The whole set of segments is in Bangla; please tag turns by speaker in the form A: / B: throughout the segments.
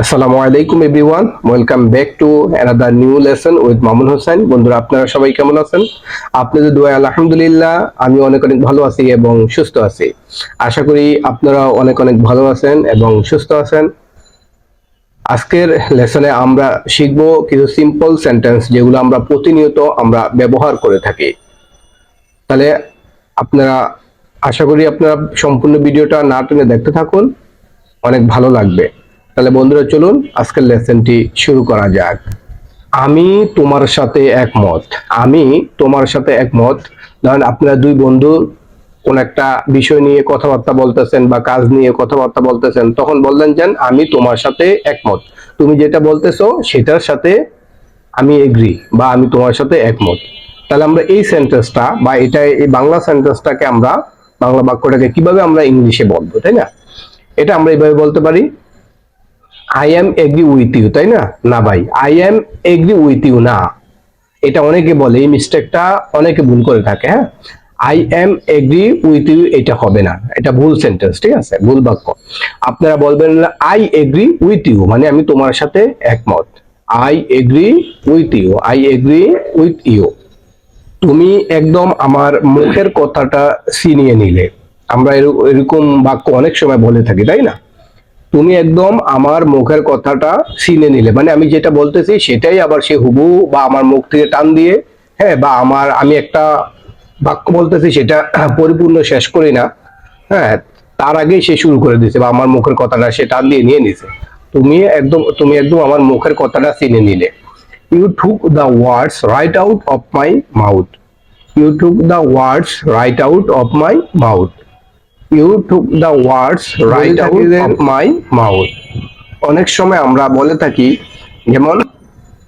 A: আসসালামু আলাইকুম, everyone. Welcome back to another new lesson with Mamun Hossain বন্ধুরা, আপনারা সবাই কেমন আছেন? আপনাদের দোয়া, আলহামদুলিল্লাহ, আমি অনেক অনেক ভালো আছি এবং সুস্থ আছি। আশা করি আপনারা অনেক অনেক ভালো আছেন এবং সুস্থ আছেন। আজকের লেসনে আমরা শিখব কিছু সিম্পল সেন্টেন্স যেগুলো আমরা প্রতিনিয়ত আমরা ব্যবহার করে থাকি। তাহলে আপনারা, আশা করি আপনারা সম্পূর্ণ ভিডিওটা না টেনে দেখতে থাকুন। অনেক ভালো লাগবে। তাহলে বন্ধুরা চলুন আজকের লেসনটি শুরু করা যাক। আমি তোমার সাথে একমত। আমি তোমার সাথে একমত। ধরেন আপনারা দুই বন্ধু কোন একটা বিষয় নিয়ে কথাবার্তা বলতেছেন বা কাজ নিয়ে কথাবার্তা বলতেছেন, তখন বললেন যেন, আমি তোমার সাথে একমত। তুমি যেটা বলতেছো সেটার সাথে আমি এগ্রি বা আমি তোমার সাথে একমত। তাহলে আমরা এই সেন্টেন্সটা বা এটা এই বাংলা সেন্টেন্সটাকে আমরা বাংলা বাক্যটাকে কীভাবে আমরা ইংলিশে বলব, তাই না? এটা আমরা এইভাবে বলতে পারি। I am agree with you তাই না? না ভাই I am agree with you না। এটা অনেকে বলে, এই মিস্টেকটা অনেকে ভুল করে থাকে হ্যাঁ? I am agree with you এটা হবে না। এটা ভুল সেন্টেন্স ঠিক আছে? ভুল বাক্য। আপনারা বলবেন আই এগ্রি উইথ ইউ মানে আমি তোমার সাথে একমত। I agree with you I agree with you তুমি একদম আমার মুখের কথাটা ছিনিয়ে নিলে। আমরা এর- এরকম বাক্য অনেক সময় বলে থাকি, তাই না? তুমি একদম আমার মুখের কথাটা চিনে নিলে। মানে আমি যেটা বলতেছি সেটাই আবার সে হুবু বা আমার মুখ থেকে টান দিয়ে হ্যাঁ বা আমার আমি একটা বাক্য বলতেছি সেটা পরিপূর্ণ শেষ করি না হ্যাঁ তার আগেই সে শুরু করে দিছে বা আমার মুখের কথাটা সে টান দিয়ে নিয়ে নিছে তুমি একদম তুমি একদম আমার মুখের কথাটা চিনে নিলে। You took the words right out of my mouth you took the words right out of my mouth you took the words right out of my mouth অনেক সময় আমরা বলে থাকি যেমন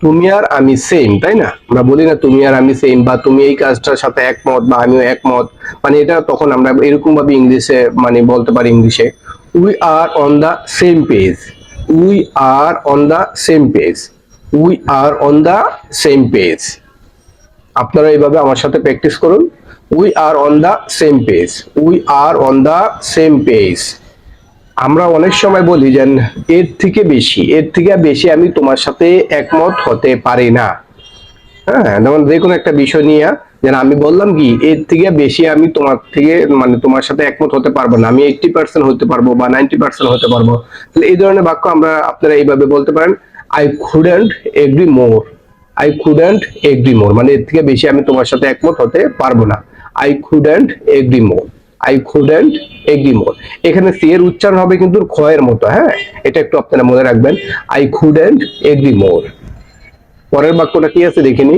A: তুমি আর আমি সেম তাই না? আমরা বলি না তুমি আর আমি সেম বা তুমি এই কাজটার সাথে একমত বা আমিও একমত মানে এটা তখন আমরা এরকম ভাবে ইংলিশে মানে বলতে পারি ইংলিশে we are on the same page we are on the same page we are on the same page আপনারা এইভাবে আমার সাথে প্র্যাকটিস করুন। We are on the same page we are on the same page আমরা অনেক সময় বলি যে, এর থেকে বেশি, এর থেকে বেশি আমি তোমার সাথে একমত হতে পারি না। হ্যাঁ যেমন যে কোনো একটা বিষয় নিয়ে যেন আমি বললাম কি, এর থেকে বেশি আমি তোমার থেকে মানে তোমার সাথে একমত হতে পারব না। আমি এইটটি পার্সেন্ট হতে পারব বা নাইনটি পার্সেন্ট হতে পারব। তাহলে এই ধরনের বাক্য আমরা আপনারা এইভাবে বলতে পারেন I খুডেন্ট agri more I খুডেন্ট agri মোর মানে এর থেকে বেশি আমি তোমার সাথে একমত হতে পারব না। I খুডেন্ট agri more I খুডেন্ট agri মোর এখানে সি এর উচ্চারণ হবে কিন্তু খয়ের মতো হ্যাঁ? এটা একটু আপনারা মনে রাখবেন। আই খুডেন্ট এগ্রি মোর পরের বাক্যটা কি আছে দেখিনি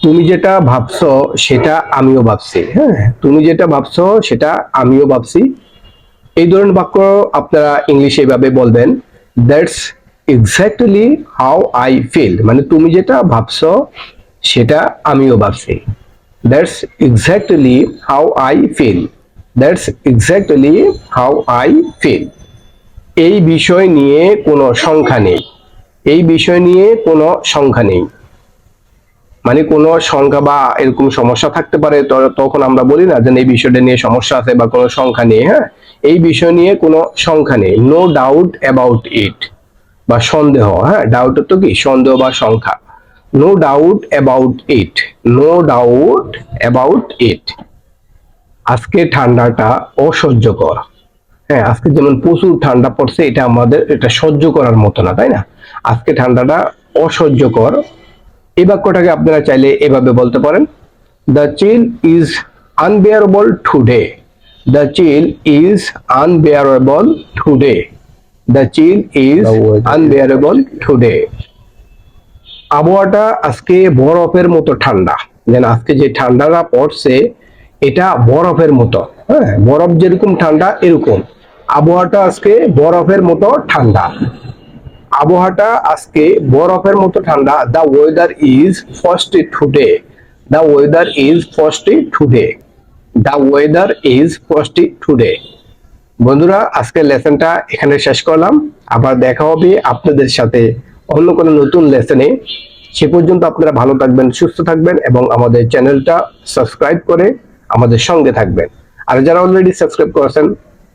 A: তুমি যেটা ভাবছ সেটা আমিও ভাবছি হ্যাঁ? তুমি যেটা ভাবছ সেটা আমিও ভাবছি। এই ধরনের বাক্য আপনারা ইংলিশে এভাবে বলবেন that's exactly how I feel মানে তুমি যেটা ভাবছ সেটা আমিও ভাবছি। That's exactly how I feel that's exactly how I feel এই বিষয় নিয়ে কোনো সংখ্যা নেই। এই বিষয় নিয়ে কোনো সংখ্যা নেই। মানে কোনো সংখ্যা বা এরকম সমস্যা থাকতে পারে তখন আমরা বলি না যে এই বিষয়টা নিয়ে সমস্যা আছে বা কোনো সংখ্যা নেই হ্যাঁ? এই বিষয় নিয়ে কোনো সংখ্যা নেই। নো ডাউট অ্যাবাউট ইট বা সন্দেহ হ্যাঁ? ডাউট তো কি? সন্দেহ বা সংখ্যা no doubt about it no doubt about it আজকে ঠান্ডাটা অসহ্যকর। হ্যাঁ আজকে যেমন প্রচুর ঠান্ডা পড়ছে এটা আমাদের এটা সহ্য করার মতো না তাই না? আজকে ঠান্ডাটা অসহ্যকর। এই বাক্যটাকে আপনারা চাইলে এভাবে বলতে পারেন। The chill is unbearable today the chill is unbearable today the chill is unbearable today আবহাওয়াটা আজকে বরফের মতো ঠান্ডা। যেন আজকে যে ঠান্ডাটা পড়ছে, এটা বরফের মতো। হ্যাঁ বরফ যেরকম ঠান্ডা, এরকম। আবহাওয়াটা আজকে বরফের মতো ঠান্ডা। আবহাওয়াটা আজকে বরফের মতো ঠান্ডা। The weather is first today the weather is first today the weather is first today বন্ধুরা, আজকের লেসনটা এখানে শেষ করলাম। আবার দেখা হবে আপনাদের সাথে। অন্য কোনো নতুন লেসনে সে পর্যন্ত আপনারা ভালো থাকবেন, সুস্থ থাকবেন এবং আমাদের চ্যানেলটা সাবস্ক্রাইব করে আমাদের সঙ্গে থাকবেন। আর যারা অলরেডি সাবস্ক্রাইব করেছেন,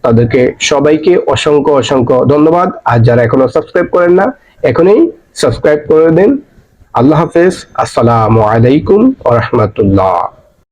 A: তাদেরকে সবাইকে অসংখ্য অসংখ্য ধন্যবাদ। আর যারা এখনও সাবস্ক্রাইব করেন না, এখনই সাবস্ক্রাইব করে দিন। আল্লাহ হাফেজ। আসসালামু আলাইকুম আ রহমতুল্লাহ।